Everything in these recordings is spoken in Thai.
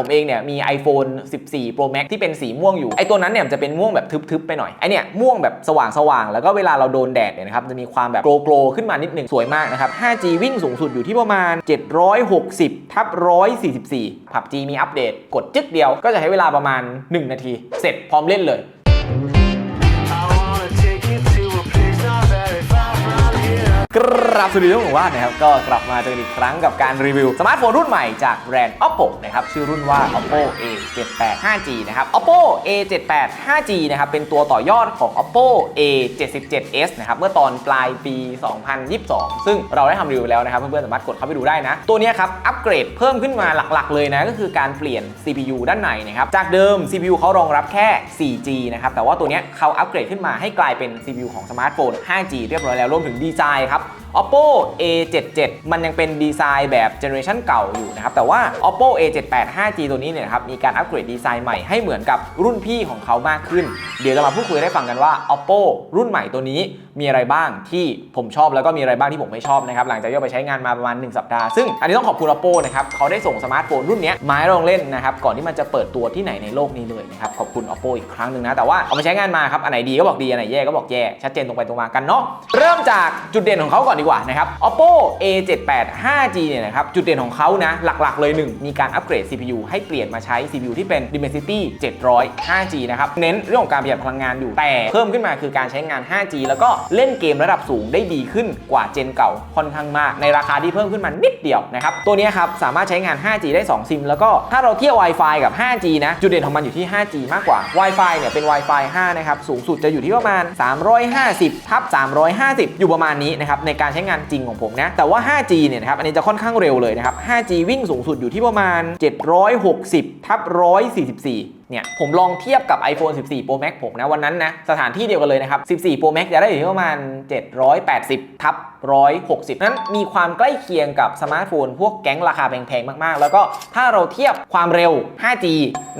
ผมเองเนี่ยมี iPhone 14 Pro Max ที่เป็นสีม่วงอยู่ ไอตัวนั้นเนี่ยจะเป็นม่วงแบบทึบๆไปหน่อย ไอเนี่ยม่วงแบบสว่างๆ แล้วก็เวลาเราโดนแดดเนี่ยนะครับ จะมีความแบบโกลๆขึ้นมานิดหนึ่งสวยมากนะครับ 5G วิ่งสูงสุดอยู่ที่ประมาณ 760ทับ144ผับ G มีอัปเดตกดจึ๊กเดียวก็จะใช้เวลาประมาณ 1 นาที เสร็จพร้อมเล่นเลย ครับสวัสดีทุกท่านว่านะครับก็กลับมาเจอกันอีกครั้งกับการรีวิวสมาร์ทโฟนรุ่นใหม่จากแบรนด์ Oppo นะครับชื่อรุ่นว่า Oppo A78 5G นะครับ Oppo A78 5G นะครับเป็นตัวต่อยอดของ Oppo A77s นะครับเมื่อตอนปลายปี 2022 ซึ่งเราได้ทำรีวิวแล้วนะครับ เพื่อนๆ สามารถกดเข้าไปดูได้นะ ตัวนี้ครับ อัปเกรดเพิ่มขึ้นมาหลักๆ เลยนะ ก็คือการเปลี่ยน CPU ด้านในนะครับ จากเดิม CPU เขารองรับแค่ 4G นะครับ แต่ว่าตัวนี้เขาอัปเกรดขึ้นมาให้กลายเป็น CPU ของสมาร์ทโฟน 5G เรียบร้อยแล้วรวมถึงดีไซน์ครับ Oppo A77 มันยังเป็นดีไซน์แบบเจเนอเรชันเก่าอยู่นะครับ แต่ว่า Oppo A78 5G ตัวนี้เนี่ยครับมีการอัปเกรดดีไซน์ใหม่ให้เหมือนกับรุ่นพี่ของเขามากขึ้น เดี๋ยวจะมาพูดคุยได้ฟังกันว่า Oppo รุ่นใหม่ตัวนี้มีอะไรบ้างที่ผมชอบแล้วก็มีอะไรบ้างที่ผมไม่ชอบนะครับหลังจากที่ไปใช้งานมาประมาณ 1 สัปดาห์ ซึ่งอันนี้ต้องขอบคุณ Oppo นะครับเขาได้ส่งสมาร์ทโฟนรุ่นนี้มาให้ลองเล่นนะครับก่อนที่มันจะเปิดตัวที่ไหนในโลกนี้เลยนะครับขอบคุณ Oppo อีกครั้งหนึ่งนะแต่ว่าเอาไปใช้งานมาครับอันไหนดีก็บอกดีอันไหนแย่ก็บอกแย่ชัดเจนตรงไปตรงมากันเนาะเริ่มจากจุดเด่นของเขาก่อนดีกว่านะครับ Oppo A78 5G เนี่ยนะครับจุดเด่นของเขานะหลักๆเลยหนึ่งมีการอัปเกรด CPU ให้เปลี่ยนมาใช้ CPU ที่เป็น Dimensity 700 5G นะครับเน้นเรื่องของการประหยัดพลังงานอยู่แต่เพิ่มขึ้นมาคือการใช้งาน 5G แล้วก็เล่นเกมระดับสูงได้ดีขึ้นกว่าเจนเก่าค่อนข้างมาก ในราคาที่เพิ่มขึ้นมานิดเดียวนะครับตัวนี้ครับสามารถใช้งาน 5G ได้ 2 ซิม แล้วก็ถ้าเราเทียบ Wi-Fi กับ 5G นะจุดเด่นของมันอยู่ที่ 5G มากกว่า Wi-Fi เนี่ยเป็น Wi-Fi 5 นะครับสูงสุดจะอยู่ที่ประมาณ 350ทับ350 อยู่ประมาณนี้นะครับในการใช้งานจริงของผมนะ แต่ว่า 5G เนี่ยนะครับ อันนี้จะค่อนข้างเร็วเลยนะครับ 5G วิ่งสูงสุดอยู่ที่ประมาณ 760ทับ144 เนี่ย ผมลองเทียบกับ iPhone 14 Pro Max ผมนะ วันนั้นนะ สถานที่เดียวกันเลยนะครับ 14 Pro Max จะได้อยู่ที่ประมาณ 780ทับ160 นั้นมีความใกล้เคียงกับสมาร์ทโฟน พวกแก๊งราคาแพงๆ มากๆ แล้วก็ถ้าเราเทียบความเร็ว 5G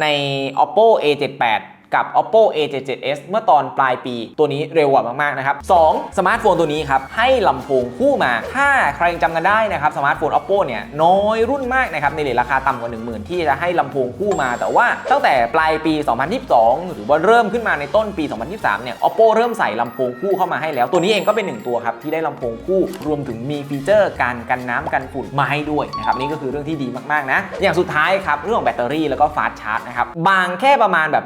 ใน Oppo A78 กับ Oppo A77s เมื่อตอนปลายปีตัวนี้เร็วกว่ามากๆนะครับ2สมาร์ทโฟนตัวนี้ครับ ให้ลำโพงคู่มา ถ้าใครยังจำกันได้นะครับ สมาร์ทโฟน Oppo เนี่ย น้อยรุ่นมากนะครับ ในเลทราคาต่ำกว่า 10,000 ที่จะให้ลำโพงคู่มา แต่ว่าตั้งแต่ปลายปี 2022 หรือว่าเริ่มขึ้นมาในต้นปี 2023 เนี่ย Oppo เริ่มใส่ลำโพงคู่เข้ามาให้แล้ว ตัวนี้เองก็เป็นหนึ่งตัวครับที่ได้ลำโพงคู่ รวมถึงมีฟีเจอร์การกันน้ำกันฝุ่นมาให้ด้วยนะครับนี่ก็คือเรื่องที่ดีมากๆนะอย่างสุดท้ายครับเรื่องของแบตเตอรี่แล้วก็ฟาสต์ชาร์จนะครับบางแค่ประมาณแบบ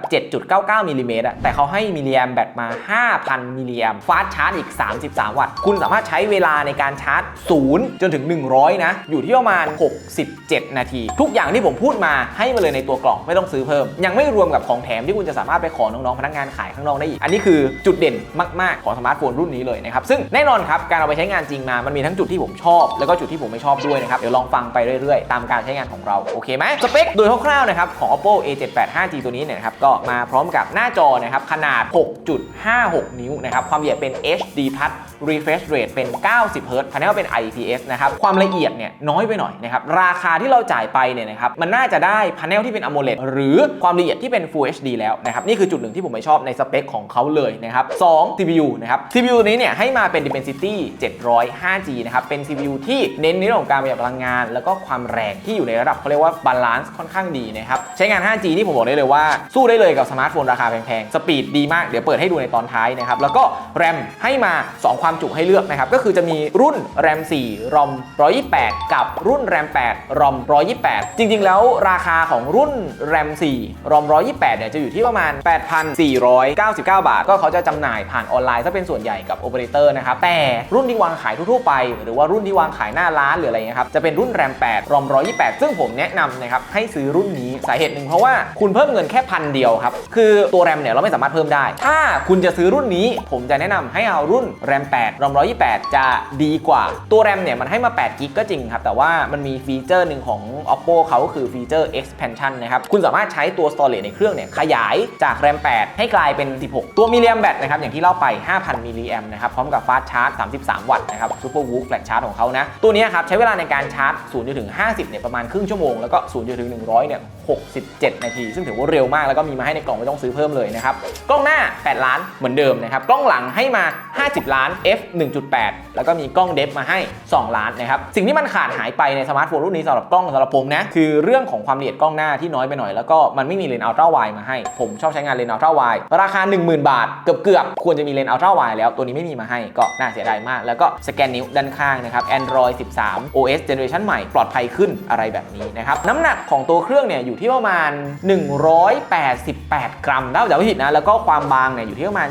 99มิลลิเมตรอะแต่เขาให้มิลลิแอมแบตมา 5,000 มิลลิแอมฟาสชาร์จอีก 33 วัตต์ คุณสามารถใช้เวลาในการชาร์จ 0 จนถึง 100 นะ อยู่ที่ประมาณ 67 นาที ทุกอย่างที่ผมพูดมาให้มาเลยในตัวกล่องไม่ต้องซื้อเพิ่ม ยังไม่รวมกับของแถมที่คุณจะสามารถไปขอน้องๆพนักงานขายข้างนอกได้อีก อันนี้คือจุดเด่นมากๆของสมาร์ทโฟนรุ่นนี้เลยนะครับซึ่งแน่นอนครับการเอาไปใช้งานจริงมามันมีทั้งจุดที่ผมชอบ แล้วก็จุดที่ผมไม่ชอบด้วยนะครับเดี๋ยวลองฟังไปเรื่อยๆ ตามการใช้งานของเราโอเคไหมสเปคโดยคร่าวๆนะครับของ Oppo A78 5G ตัวนี้เนี่ยนะครับก็มาพร้อม้อมกับหน้าจอนะครับขนาด 6.56 นิ้วนะครับความละเอียดเป็น HD Plus refresh rate เป็น 90 Hz พาเนลเป็น IPS นะครับความละเอียดเนี่ยน้อยไปหน่อยนะครับราคาที่เราจ่ายไปเนี่ยนะครับมันน่าจะได้พาเนลที่เป็น AMOLED หรือความละเอียดที่เป็น Full HD แล้วนะครับนี่คือจุดหนึ่งที่ผมไม่ชอบในสเปคของเขาเลยนะครับ2 CPU นะครับ CPU นี้เนี่ยให้มาเป็น Dimensity 700 5G นะครับเป็น CPU ที่เน้นในเรื่องของการประหยัดพลังงาน แล้วก็ความแรงที่อยู่ในระดับเขาเรียกว่าบาลานซ์ค่อนข้างดีนะครับใช้งาน 5G ที่ผมบอกได้เลยว่าสู้ได้เลยกับสมาร์ทโฟนราคาแพงๆ สปีดดีมาก เดี๋ยวเปิดให้ดูในตอนท้ายนะครับ แล้วก็แรมให้มา 2 ความจุให้เลือกนะครับ ก็คือจะมีรุ่นแรม4 ROM 128 กับรุ่นแรม8 ROM 128 จริงๆ แล้วราคาของรุ่นแรม4 ROM 128 เนี่ยจะอยู่ที่ประมาณ 8,499 บาท ก็เขาจะจำหน่ายผ่านออนไลน์ซะเป็นส่วนใหญ่กับโอเปอเรเตอร์นะครับ แต่รุ่นที่วางขายทั่วๆไป หรือว่ารุ่นที่วางขายหน้าร้านหรืออะไรเงี้ยครับ จะเป็นรุ่นแรม8 ROM 128 ซึ่งผมแนะนำนะครับให้ซื้อรุ่นนี้สาเหตุหนึ่งเพราะว่าคุณเพิ่มเงินแค่พันเดียวครับคือตัวแรมเนี่ยเราไม่สามารถเพิ่มได้ ถ้าคุณจะซื้อรุ่นนี้ ผมจะแนะนำให้เอารุ่นแรม8 ROM 128 จะดีกว่า ตัวแรมเนี่ยมันให้มา8กิกก็จริงครับ แต่ว่ามันมีฟีเจอร์หนึ่งของ Oppo เขาก็คือฟีเจอร์ expansion นะครับ คุณสามารถใช้ตัว storage ในเครื่องเนี่ยขยายจากแรม 8 ให้กลายเป็น 16 ตัวมิลลิแอมแบตนะครับ อย่างที่เล่าไป 5,000 มิลลิแอมนะครับพร้อมกับฟาสต์ชาร์จ 33 วัตต์นะครับ Super Whoop Flash Charge ของเขานะตัวเนี้ยครับใช้เวลาในการชาร์จ0จนถึง50เนี่ยประมาณครึ่งชั่วโมงแล้วก็0จนถึง100เนี่ย 67 นาที ซึ่งถือว่าเร็วมากแล้วก็มีมาให้ในกล่องไม่ต้องซื้อเพิ่มเลยนะครับ กล้องหน้า 8 ล้านเหมือนเดิมนะครับ กล้องหลังให้มา 50 ล้าน f 1.8 แล้วก็มีกล้องเดฟมาให้ 2 ล้านนะครับ สิ่งที่มันขาดหายไปในสมาร์ทโฟนรุ่นนี้สำหรับกล้องสำหรับผมนะคือเรื่องของความละเอียดกล้องหน้าที่น้อยไปหน่อยแล้วก็มันไม่มีเลนส์อัลตร้าไวมาให้ ผมชอบใช้งานเลนส์อัลตร้าไวราคา 10,000 บาทเกือบเกือบๆควรจะมีเลนส์อัลตร้าไวแล้วตัวนี้ไม่มีมาให้ก็น่าเสียดายมาก แล้วก็สแกนนิ้วด้านข้างนะครับ Android 13 OS Generation ใหม่ปลอดภัยขึ้นอะไรแบบนี้นะครับน้ำหนักของตัวเครื่องเนี่ยอยู่ที่ประมาณ 188 กรัมถ้าจะไม่ผิดนะ แล้วก็ความบางเนี่ยอยู่ที่ประมาณ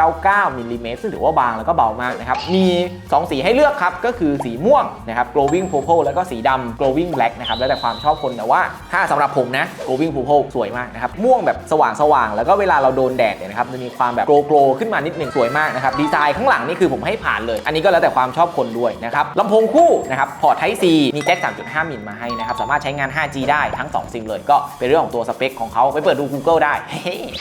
7.99มิลลิเมตรซึ่งถือว่าบางแล้วก็เบามากนะครับ มี 2 สีให้เลือกครับ ก็คือสีม่วงนะครับ glowing purple แล้วก็สีดำ glowing black นะครับแล้วแต่ความชอบคนแต่ว่าถ้าสำหรับผมนะ glowing purple สวยมากนะครับ ม่วงแบบสว่างสว่างๆแล้วก็เวลาเราโดนแดดเนี่ยนะครับจะมีความแบบ glow glow ขึ้นมานิดหนึ่งสวยมากนะครับดีไซน์ข้างหลังนี่คือผมให้ผ่านเลย อันนี้ก็แล้วแต่ความชอบคนด้วยนะครับลำโพงคู่นะครับพอร์ต Type C มีแจ็ค3.5มิลมาให้นะครับสามารถใช้งาน 5G ได้ทั้ง 2 ซิมเลยก็เป็นเรื่องของตัวสเปคของเขาไปเปิดดู Google ได้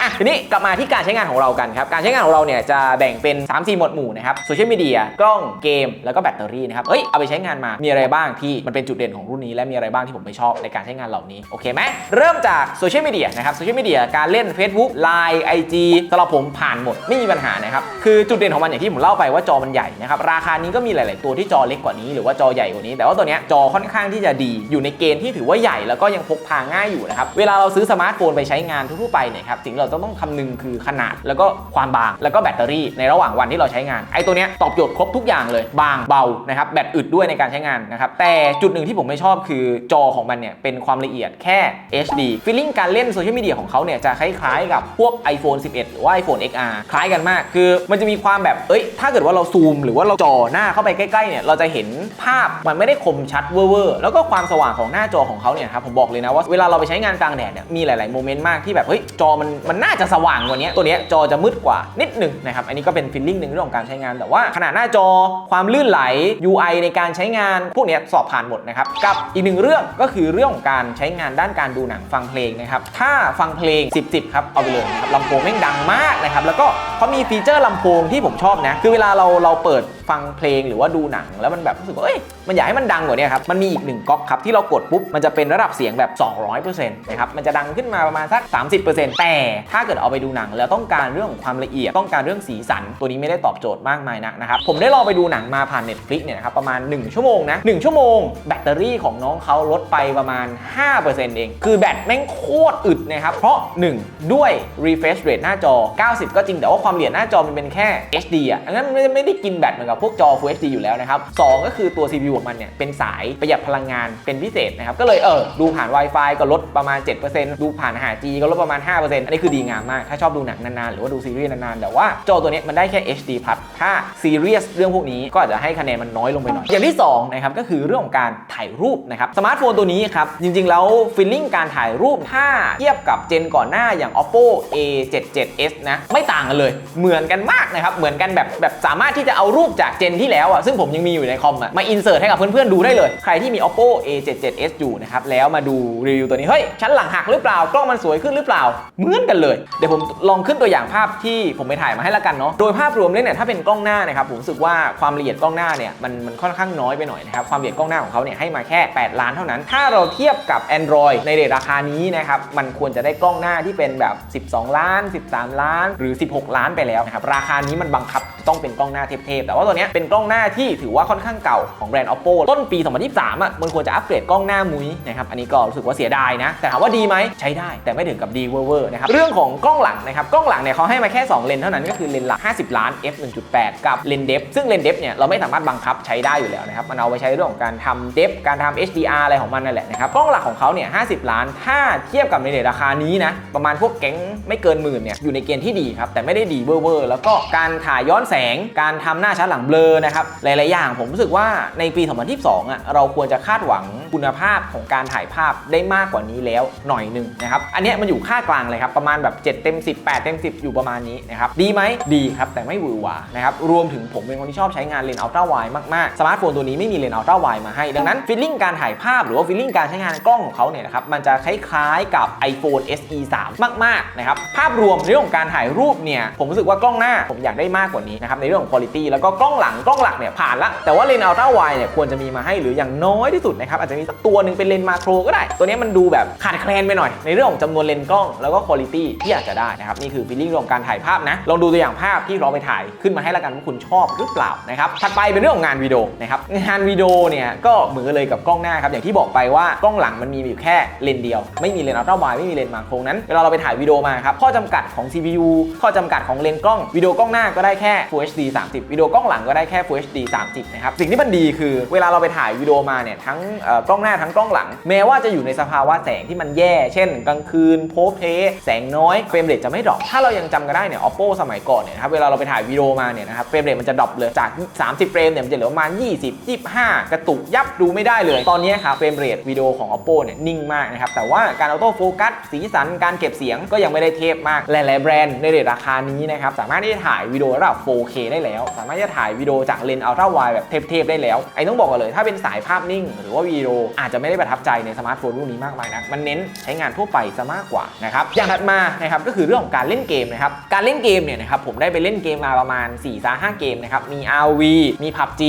อะทีนี้กลับมาที่การใช้งานของเรากันครับ การใช้งานของเราเนี่ยจะแบ่งเป็น 3-4 หมวดหมู่นะครับโซเชียลมีเดียกล้องเกม แล้วก็แบตเตอรี่นะครับเอ้ยเอาไปใช้งานมามีอะไรบ้างที่มันเป็นจุดเด่นของรุ่นนี้ และมีอะไรบ้างที่ผมไม่ชอบในการใช้งานเหล่านี้โอเคไหมเริ่มจากโซเชียลมีเดียนะครับโซเชียลมีเดียการเล่น Facebook Line IG สำหรับผมผ่านหมดไม่มีปัญหานะครับคือจุดเด่นของมันอย่างที่ผมเล่าไปว่าจอมันใหญ่นะครับราคานี้ก็มีหลาย ๆ ตัวที่จอเล็กกว่านี้หรือว่าจอใหญ่กว่านี้ แต่ว่าตัวเนี้ยจอค่อนข้างที่จะดีอยู่ในเกณฑ์ที่ถือว่าใหญ่แล้วก็ยังพกพาง่ายอยู่นะครับ เวลาเราซื้อสมาร์ทโฟนไปใช้งานทั่วไปเนี่ยครับสิ่งเราต้องคำนึงคือขนาดแล้วก็ความบางแล้วก็แบตเตอรี่ในระหว่างวันที่เราใช้งานไอ้ตัวเนี้ยตอบโจทย์ครบทุกอย่างเลย บางเบานะครับแบตอึดด้วยในการใช้งานนะครับแต่จุดหนึ่งที่ผมไม่ชอบคือจอของมันเนี่ยเป็นความละเอียดแค่ HD ฟีลลิ่งการเล่นโซเชียลมีเดียของเขาเนี่ยจะคล้ายๆกับพวก iPhone 11 หรือว่า iPhone XR คล้ายกันมาก คือมันจะมีความแบบเอ้ย ถ้าเกิดว่าเราซูม หรือว่าเราจอหน้าเข้าไปใกล้ๆเนี่ยเราจะเห็นภาพมันไม่ได้คมชัดเวอร์ๆแล้วก็ความสว่างของหน้าจอของเขาเนี่ยครับผมบอกเลยนะว่าเวลาเราราไปใช้งานกลางแดดเนี่ยมีหลาย ๆ โมเมนต์มากที่แบบเฮ้ยจอมันมันน่าจะสว่างกว่านี้ตัวเนี้ยจอจะมืดกว่านิดหนึ่งนะครับอันนี้ก็เป็นฟีลลิ่งหนึ่งเรื่องของการใช้งาน แต่ว่าขนาดหน้าจอความลื่นไหล UI ในการใช้งานพวกเนี้ยสอบผ่านหมดนะครับกับอีกหนึ่งเรื่องก็คือเรื่องของการใช้งานด้านการดูหนังฟังเพลงนะครับถ้าฟังเพลง 10 10ครับเอาไปเลยครับลำโพงแม่งดังมากนะครับแล้วก็เขามีฟีเจอร์ลำโพงที่ผมชอบนะคือเวลาเราเราเปิดฟังเพลงหรือว่าดูหนัง แล้วมันแบบรู้สึกว่าเอ้ยมันอยากให้มันดังกว่านี้ครับมันมีอีกหนึ่งก๊อกครับที่เรากดปุ๊บมันจะเป็นระดับเสียงแบบ 200%นะครับมันจะดังขึ้นมาประมาณสัก 30%แต่ถ้าเกิดเอาไปดูหนัง แล้วต้องการเรื่องของความละเอียดต้องการเรื่องสีสัน ตัวนี้ไม่ได้ตอบโจทย์มากมายนักนะครับผมได้ลองไปดูหนังมาผ่าน Netflix เนี่ยนะครับประมาณ 1 ชั่วโมงนะ1ชั่วโมงแบตเตอรี่ของน้องเขาลดไปประมาณ 5%เอง คือแบตแม่งโคตรอึดนะครับเพราะ 1 ด้วย refresh rate หน้าจอ 90 ก็จริงแต่ว่าความละเอียดหน้าจอมันเป็นแค่ HD อะอันนั้นไม่ได้กินแบตเหมือนกับพวกจอ Full HD อยู่แล้วนะครับสองก็คือตัว CPU ของมันเนี่ยเป็นสายประหยัดพลังงานเป็นพิเศษนะครับก็เลยเออดูผ่าน Wi-Fi ก็ลดประมาณ 7%ดูผ่าน 5G ก็ลดประมาณ 5%อันนี้คือดีงามมาก ถ้าชอบดูหนังนานๆ หรือว่าดูซีรีส์นานๆ แต่ว่าจอตัวนี้มันได้แค่ HD ถ้าซีเรียสเรื่องพวกนี้ก็อาจจะให้คะแนนมันน้อยลงไปหน่อย อย่างที่2นะครับก็คือเรื่องของการถ่ายรูปนะครับสมาร์ทโฟนตัวนี้ครับจริงๆ แล้วฟีลลิ่งการถ่ายรูปถ้าเทียบกับเจนก่อนหน้าอย่าง oppo a77s นะไม่ต่างกันเลย เหมือนกันมากนะครับเหมือนกันแบบแบบสามารถที่จะเอารูปจากเจนที่แล้วอะซึ่งผมยังมีอยู่ในคอมอะมาอินเสิร์ตให้กับเพื่อนๆดูได้เลย ใครที่มี oppo a77s อยู่นะครับแล้วมาดูรีวิวตัวนี้เฮ้ยชั้นหลังหักหรือเปล่ากล้องมันสวยขึ้นหรือเปล่าเหมือนกันเลย เดี๋ยวผมลองขึ้นตัวอย่างภาพที่ผมไปถ่ายมาให้ละกันเนาะโดยภาพรวมเลยเนี่ยถ้าเป็นกล้องหน้านะครับผมรู้สึกว่าความละเอียดกล้องหน้าเนี่ยมันมันค่อนข้างน้อยไปหน่อยนะครับความละเอียดกล้องหน้าของเขาเนี่ยให้มาแค่ 8 ล้านเท่านั้น ถ้าเราเทียบกับ Android ในเรทราคานี้นะครับมันควรจะได้กล้องหน้าที่เป็นแบบ 12 ล้าน 13 ล้าน หรือ 16 ล้านไปแล้วนะครับราคานี้มันบังคับต้องเป็นกล้องหน้าเทพๆแต่ว่าตวเนี้เป็นกล้องหน้าที่ถือว่าค่อนข้างเก่าของแบรนด์ oppo ต้นปี 2023อะมันควรจะอัปเกรดกล้องหน้ามุ้ยนะครับอันนี้ก็รู้สึกว่าเสียดายนะ แต่ถามว่าดีไหมใช้ได้แต่ไม่ถึงกับดีเวอร์นะครับเรื่องของกล้องหลังนะครับกล้องหลังเนี่ยเขาให้มาแค่ 2 เลนเท่านั้นก็คือเลนหลัก 50 ล้าน f 1.8 กับเลนเดฟซึ่งเลนเดฟเนี่ยเราไม่สามารถบังคับใช้ได้อยู่แล้วนะครับมันเอาไปใช้เรื่องของการทำเดฟการทำ HDR อะไรของมันนั่นแหละนะครับกล้องหลักของเขาเนี่ย50 ล้าน ถ้าเทียบกับในเรทราคานี้นะประมาณพวกแก๊งไม่เกินหมื่นเนี่ยอยู่ในเกณฑ์ที่ดีครับแต่ไม่ได้ดีเวอร์แล้วก็การถ่ายย้อนแสงการทำหน้าชัดหลังเบลอนะครับหลาย ๆ อย่างผมรู้สึกว่าในปี 2022อะเราควรจะคาดหวังคุณภาพของการถ่ายภาพได้มากกว่านี้แล้วหน่อยหนึ่งนะครับ อันนี้มันอยู่ค่ากลางเลยครับ ประมาณแบบ 7 เต็ม 10 8 เต็ม 10 อยู่ประมาณนี้นะครับ ดีไหมดีครับ แต่ไม่หวือหวานะครับ รวมถึงผมเป็นคนที่ชอบใช้งานเลนส์อัลตร้าไวมากๆ สมาร์ทโฟนตัวนี้ไม่มีเลนส์อัลตร้าไวมาให้ ดังนั้นฟีลลิ่งการถ่ายภาพหรือว่าฟีลลิ่งการใช้งานกล้องของเขาเนี่ยนะครับมันจะคล้ายๆกับ iPhone SE 3 มากๆนะครับภาพรวมในเรื่องของการถ่ายรูปเนี่ยผมรู้สึกว่ากล้องหน้าผมอยากได้มากกว่านี้นะครับในเรื่องของคุณภาพแล้วก็กล้องหลังกล้องหลักเนี่ยผ่านละแต่ว่าเลนส์อัลตร้าไวเนี่ยควรจะมีมาให้หรืออย่างน้อยที่สุดนะครับอาจจะมีสักตัวหนึ่งเป็นเลนส์มาโครก็ได้ ตัวนี้มันดูแบบขาดแคลนไปหน่อย ในเรื่องของจำนวนเลนส์กล้องแล้วก็คุณภาพที่อยากจะได้นะครับนี่คือฟีลลิ่งรวมการถ่ายภาพนะลองดูตัวอย่างภาพที่เราไปถ่ายขึ้นมาให้ละกันว่าคุณชอบหรือเปล่านะครับถัดไปเป็นเรื่องของงานวิดีโอนะครับงานวิดีโอเนี่ยก็เหมือนเลยกับกล้องหน้าครับอย่างที่บอกไปว่ากล้องหลังมันมีอยู่แค่เลนเดียว ไม่มีเลนอัลตร้าไวไม่มีเลนมาโครนั้นเวลาเราไปถ่ายวิดีโอมาครับข้อจำกัดของ CPU ข้อจำกัดของเลนกล้องวิดีโอกล้องหน้าก็ได้แค่ Full HD 30วิดีโอกล้องหลังก็ได้แค่ Full HD 30นะครับสิ่งที่มันดีคือเวลาเราไปถ่ายวิดีโอมาเนี่ยทั้งกล้องหน้าทั้งกล้องหลัง แม้ว่าจะอยู่ในสภาวะแสงที่มันแย่ เช่น กลางคืนโพเพแสงน้อยเฟรมเรทจะไม่ดรอปถ้าเรายังจำกันได้เนี่ย Oppo สมัยก่อนเนี่ยนะครับเวลาเราไปถ่ายวิดีโอมาเนี่ยนะครับเฟรมเรทมันจะดรอปเลยจาก 30 เฟรมเนี่ยมันจะเหลือประมาณ 20 25 กระตุกยับดูไม่ได้เลย ตอนนี้ครับเฟรมเรทวิดีโอของ Oppo เนี่ยนิ่งมากนะครับแต่ว่าการออโต้โฟกัสสีสันการเก็บเสียงก็ยังไม่ได้เทพมากหลายๆแบรนด์ในเรทราคานี้นะครับสามารถที่จะถ่ายวิดีโอระดับ 4K ได้แล้ว สามารถที่จะถ่ายวิดีโอจากเลนส์อัลตร้าไวแบบเทพๆได้แล้วไอ้ต้องบอกกันเลยถ้าเป็นสายภาพนิ่ง หรือว่าวิดีโออาจจะไม่ได้ประทับใจในสมาร์ทโฟนรุ่นนี้มากมายนะมันเน้นใช้งานทั่วไปซะมากกว่านะครับอย่างถัดมานะครับก็คือเรื่องของการเล่นเกมนะครับการเล่นเกมเนี่ยนะครับผมได้ไปเล่นเกมมาประมาณ4-5เกมนะครับมี RV มี PUBG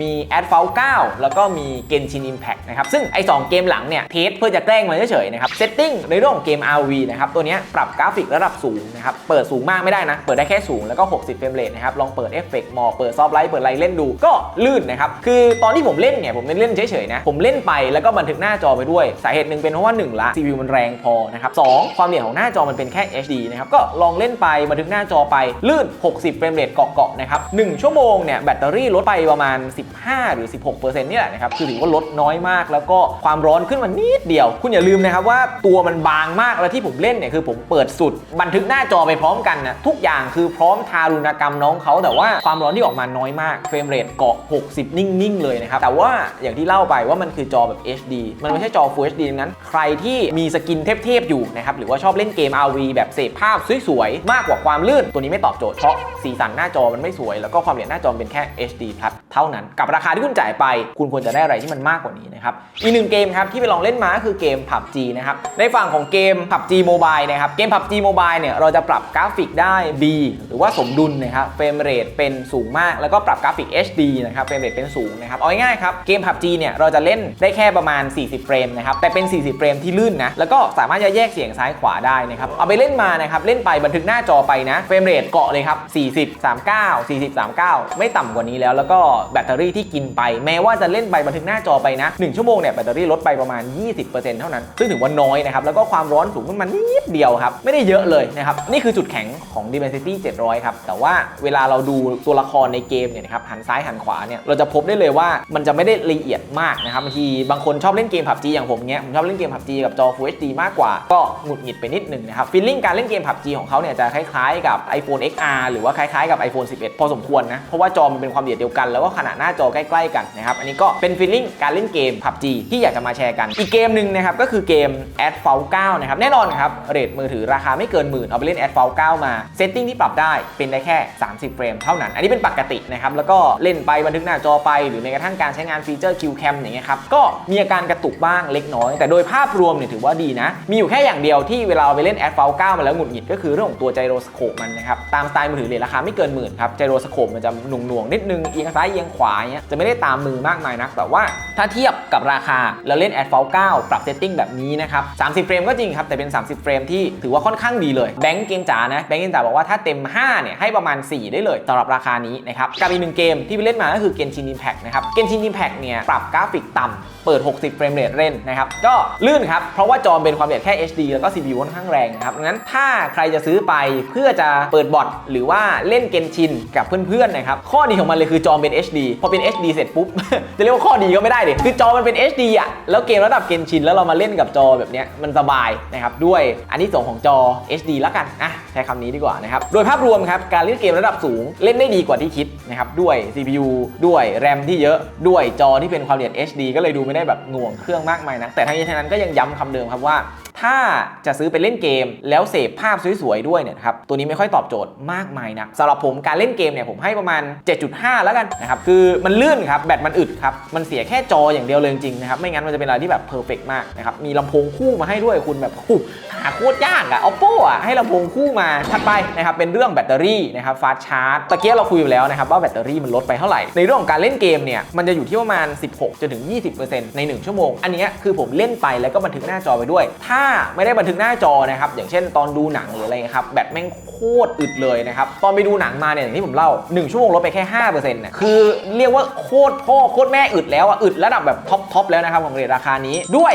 มี a d f a l 9แล้วก็มี Genshin Impact นะครับ ซึ่งไอ้สองเกมหลังเนี่ยเทสเพื่อจะแกล้งมันเฉยๆนะครับเซตติ้งในเรื่องของเกม RV นะครับ ตัวนี้ปรับกราฟิกระดับสูงนะครับ เปิดสูงมากไม่ได้นะ เปิดได้แค่สูงแล้วก็ 60 เฟรมเรทนะครับ ลองเปิดเอฟเฟกต์มอเปิดซอฟไลท์เปิดไลท์เล่นดูก็ลื่นนะครับ คือตอนที่ผมเล่นเนี่ยผมเล่นเฉยๆนะ ผมเล่นไปแล้วก็บันทึกหน้าจอไปด้วย สาเหตุหนึ่งเป็นเพราะว่าหนึ่งละ CPU มันแรงพอนะครับสองความละเอียดของหน้าจอมันเป็นแค่ HD นะครับก็ลองเล่นไปบันทึกหน้าจอไปลื่น 60 เฟรมเรทเกาะๆนะครับหนึ่งชั่วโมงเนี่ยแบตเตอรี่ลดไปประมาณ15 หรือ 16%นี่แหละนะครับคือถือว่าลดน้อยมาก แล้วก็ความร้อนขึ้นมานิดเดียว คุณอย่าลืมนะครับว่าตัวมันบางมากแล้วที่ผมเล่นเนี่ยคือผมเปิดสุด บันทึกหน้าจอไปพร้อมกันนะทุกอย่างคือพร้อมทารุณกรรมน้องเขาแต่ว่าความร้อนที่ออกมาน้อยมากเฟรมเรทเกาะ 60 นิ่งๆเลยนะครับแต่ว่าอย่างที่เล่าไปว่ามันคือจอแบบ HD มันไม่ใช่จอ Full HD ดังนั้น ใครที่มีสกินเทพๆอยู่นะครับหรือว่าชอบเล่นเกม RV แบบเสพภาพสวยๆมากกว่าความลื่นตัวนี้ไม่ตอบโจทย์เพราะสีสันหน้าจอมันไม่สวย แล้วก็ความละเอียดหน้าจอเป็นแค่ HD เท่านั้นกับราคาที่คุณจ่ายไป คุณควรจะได้อะไรที่มันมากกว่านี้นะครับอีกหนึ่งเกมครับที่ไปลองเล่นมาก็คือเกม PUBG นะครับในฝั่งของเกม PUBG Mobile นะครับเกม PUBG Mobile เนี่ยเราจะปรับกราฟิกได้ B หรือว่าสมดุลนะครับเฟรมเรทเป็นสูงมากแล้วก็ปรับกราฟิก HD นะครับเฟรมเรทเป็นสูงนะครับเอาง่ายๆครับเกม PUBG เนี่ยเราจะเล่นได้แค่ประมาณ 40 เฟรมนะครับแต่เป็น 40 เฟรมที่ลื่นนะแล้วก็สามารถจะแยกเสียงซ้ายขวาได้นะครับเอาไปเล่นมานะครับเล่นไปบันทึกหน้าจอไปนะเฟรมเรทเกาะเลยครับ40 39 40 39 ไม่ต่ำกว่านี้แล้วแล้วก็แบตเตอรี่ที่กินไป แม้ว่าจะเล่นไปบันทึกหน้าจอไปนะ 1 ชั่วโมงเนี่ยแบตเตอรี่ลดไปประมาณ 20%เท่านั้น ซึ่งถือว่าน้อยนะครับ แล้วก็ความร้อนสูงขึ้นมานิดเดียวครับ ไม่ได้เยอะเลยนะครับ นี่คือจุดแข็งของ Dimensity 700 ครับ แต่ว่าเวลาเราดูตัวละครในเกมเนี่ยนะครับหันซ้ายหันขวาเนี่ยเราจะพบได้เลยว่ามันจะไม่ได้ละเอียดมากนะครับบางทีบางคนชอบเล่นเกม PUBG อย่างผมเนี้ยผมชอบเล่นเกม PUBG กับจอ Full HD มากกว่าก็หงุดหงิดไปนิดหนึ่งนะครับฟีลลิ่งการเล่นเกม PUBG ของเขาเนี่ยจะคล้ายๆกับ iPhone XR หรือว่าคล้ายๆกับ iPhone 11 พอสมควรนะเพราะว่าจอมันเป็นความละเอียดเดียวกันแล้วก็ขนาดหน้าน้าจอใกล้ๆกันนะครับอันนี้ก็เป็นฟีลลิ่งการเล่นเกม PUBG ที่อยากจะมาแชร์กัน อีกเกมหนึ่งนะครับก็คือเกม a d f a l 9นะครับแน่นอนครับเรทมือถือราคาไม่เกินหมื่นเอาไปเล่น a d f a l 9 มาเซตติ้งที่ปรับได้เป็นได้แค่ 30 เฟรมเท่านั้น อันนี้เป็นปกตินะครับแล้วก็เล่นไปบันทึกหน้าจอไป หรือแม้กระทั่งการใช้งานฟีเจอร์ QCam อย่างเงี้ยครับก็มีอาการกระตุกบ้างเล็กน้อย แต่โดยภาพรวมเนี่ยถือว่าดีนะ มีอยู่แค่อย่างเดียวที่เวลาเราไปเล่น a d f a l 9 มาแล้วหงุดหงิดก็คือเรื่องของตัวไจโรสโคปมันนะครับตามสไตล์มือถือเรทราคาไม่เกินหมื่นครับไจโรสโคปมันจะหน่วงๆนิดนึงเอียงซ้ายเอียงขวาเงี้ยจะไม่ได้ตามมือมากมายนัก แต่ว่าถ้าเทียบกับราคาเราเล่น a d f a l 9 ปรับเซตติ้งแบบนี้นะครับ 30 เฟรมก็จริงครับ แต่เป็น 30 เฟรมที่ถือว่าค่อนข้างดีเลย แบงก์เกมจ๋านะ แบงก์เกมจ๋าบอกว่าถ้าเต็ม 5 เนี่ย ให้ประมาณ 4 ได้เลยสำหรับราคานี้นะครับ กับอีกหนึ่งเกมที่ไปเล่นมาก็คือ Genshin Impact นะครับ Genshin Impact เนี่ยปรับกราฟิกต่ำ เปิด 60 เฟรมเรทเล่นนะครับก็ลื่นครับ เพราะว่าจอเป็นความละเอียดแค่ HD แล้วก็ CPU ค่อนข้างแรงนะครับดังนั้นถ้าใครจะซื้อไปเพื่อจะเปิดบอทหรือว่าเล่นเกนชินกับเพื่อนๆนะครับข้อดีของมันเลยคือจอเป็น HD พอเป็น HD เสร็จปุ๊บจะเรียกว่าข้อดีก็ไม่ได้ดิคือจอมันเป็น HD อะแล้วเกมระดับเกนชินแล้วเรามาเล่นกับจอแบบนี้มันสบายนะครับด้วยอันที่สองของจอ HD แล้วกันนะใช้คำนี้ดีกว่านะครับโดยภาพรวมครับการเล่นเกมระดับสูงเล่นได้ดีกว่าที่คิดนะครับด้วย CPU ด้วย RAM ที่เยอะด้วยจอที่เป็นความละเอียด HD ก็เลยดูไม่ได้แบบหน่วงเครื่องมากมายนะแต่ทั้งนี้ทั้งนั้นก็ยังย้ำคำเดิมครับว่า ถ้าจะซื้อไปเล่นเกม แล้วเสพภาพสวยๆด้วยเนี่ยครับตัวนี้ไม่ค่อยตอบโจทย์มากมายนักสำหรับผมการเล่นเกมเนี่ยผมให้ประมาณ 7.5 แล้วกันนะครับคือมันลื่นครับแบตมันอึดครับมันเสียแค่จออย่างเดียวเลยจริงๆนะครับไม่งั้นมันจะเป็นอะไรที่แบบเพอร์เฟกมากนะครับมีลำโพงคู่มาให้ด้วยคุณแบบหาโคตรยากอะ oppo อะให้ลำโพงคู่มาถัดไปนะครับเป็นเรื่องแบตเตอรี่นะครับฟาสชาร์จตะเกียบเราคุยไปแล้วนะครับว่าแบตเตอรี่มันลดไปเท่าไหร่ในเรื่องของการเล่นเกมเนี่ยมันจะอยู่ที่ประมาณ 16จนถึง 20%ใน 1 ชั่วโมง อันนี้คือผมเล่นไปแล้วก็บันทึกหน้าจอไปด้วย ถ้าไม่ได้บันทึกหน้าจอนะครับอย่างเช่นตอนดูหนังหรืออะไรครับแบตแม่งโคตรอึดเลยนะครับตอนไปดูหนังมาเนี่ยอย่างที่ผมเล่า 1 ชั่วโมงลดไปแค่5%นะคือเรียกว่าโคตรพ่อโคตรแม่อึดแล้วอะอึดระดับแบบท็อปทอปแล้วนะครับของเรทราคานี้ด้วย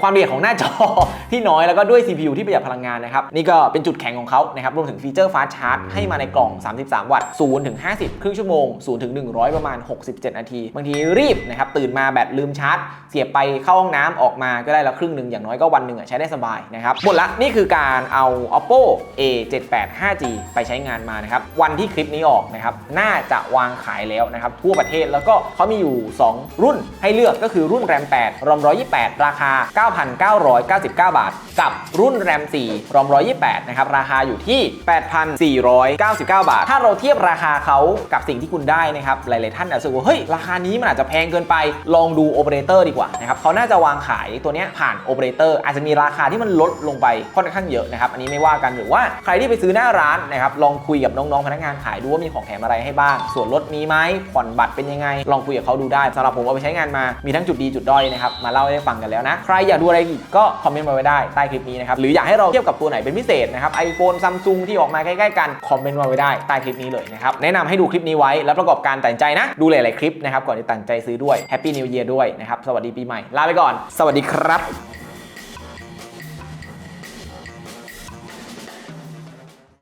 ความละเอียดของหน้าจอที่น้อยแล้วก็ด้วย CPU ที่ประหยัดพลังงานนะครับนี่ก็เป็นจุดแข็งของเขานะครับรวมถึงฟีเจอร์ฟาสชาร์จให้มาในกล่อง 33 วัตต์0ถึง50 ครึ่งชั่วโมง0ถึง100 ประมาณ 67 นาที บางทีรีบนะครับตื่นมาแบตลืมชาร์จเสียบไปเข้าห้องน้ำออกมาก็ได้แล้วครึ่งหนึ่งอย่างน้อยก็วันหนึ่งใช้ได้สบายนะครับหมดละนี่คือการเอา oppo a78 5g ไปใช้งานมานะครับวันที่คลิปนี้ออกนะครับน่าจะวางขายแล้วนะครับทั่วประเทศแล้วก็เขามีอยู่ 2 รุ่นให้เลือกก็คือรุ่น RAM 8 ROM 128 ราคา 9,999 บาท กับรุ่น RAM 4 ROM 128นะครับราคาอยู่ที่ 8,499 บาท ถ้าเราเทียบราคาเขากับสิ่งที่คุณได้นะครับหลาย ๆ ท่านอาจจะรู้สึกว่าเฮ้ยราคานี้มันอาจจะแพงเกินไปลองดูโอเปอเรเตอร์ดีกว่านะครับเขาน่าจะวางขายตัวนี้ผ่านโอเปอเรเตอร์อาจจะมีราคาที่มันลดลงไปค่อนข้างเยอะนะครับอันนี้ไม่ว่ากันหรือว่าใครที่ไปซื้อหน้าร้านนะครับลองคุยกับน้องๆพนักงานขายดูว่ามีของแถมอะไรให้บ้าง ส่วนลดมีไหมผ่อนบัตรเป็นยังไง ลองคุยกับเขาดูได้สำหรับผมเอาไปใช้งานมามีทั้งจุดดีจุดด้อยนะครับมาเล่าให้ฟังกันแล้วนะใครอยากดูอะไรอีกก็คอมเมนต์มาไว้ได้ใต้คลิปนี้นะครับหรืออยากให้เราเทียบกับตัวไหนเป็นพิเศษนะครับไอโฟนซัมซุงที่ออกมาใกล้ๆกันคอมเมนต์มาไว้ได้ใต้คลิปนี้เลยนะครับแนะนำให้ดูคลิปนี้ไว้แล้วประกอบการตัดใจนะดูหลายๆคลิปนะครับก่อนที่ตัดใจซื้อด้วย Happy New Year ด้วยนะครับ สวัสดีปีใหม่ ลาไปก่อน สวัสดีครับ